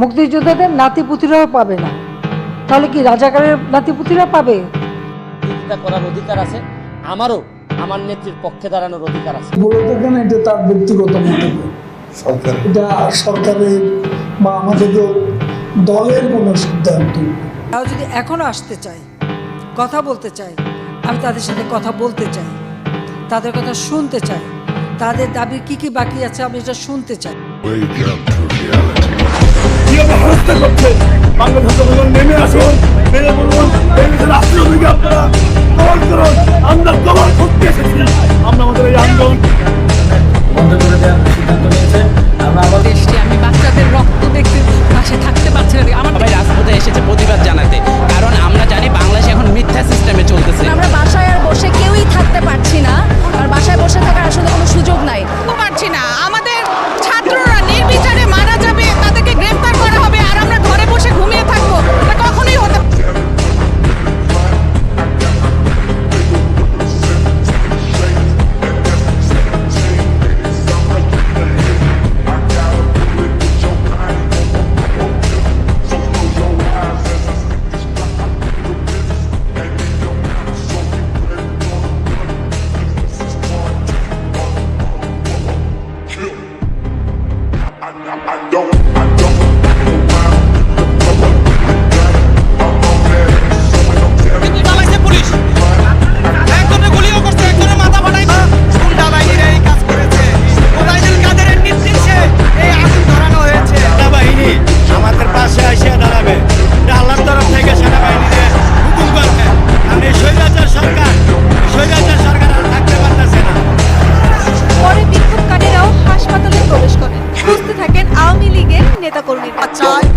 মুক্তিযোদ্ধাদের নাতিপুতিরাও পাবে না। তাহলে কি রাজাকারের নাতিপুতিরা পাবে? বিরোধিতা করার অধিকার আছে। আমারও আমার নেত্রীর পক্ষে দাঁড়ানোর অধিকার আছে। বলে এটা তার ব্যক্তিগত মন্তব্য। সরকার। এটা সরকারের বা আমাদের দলের কোনো সিদ্ধান্ত। তাও যদি এখনও আসতে চায় কথা বলতে চায় আমি তাদের সাথে কথা বলতে চাই তাদের কথা শুনতে চাই তাদের দাবির কি কি বাকি আছে আমি এটা শুনতে চাই। নিয়ম করছে। বাংলা ছাত্র নেমে আসুন। মেরে বলুন নেতাকর্মীরা চায়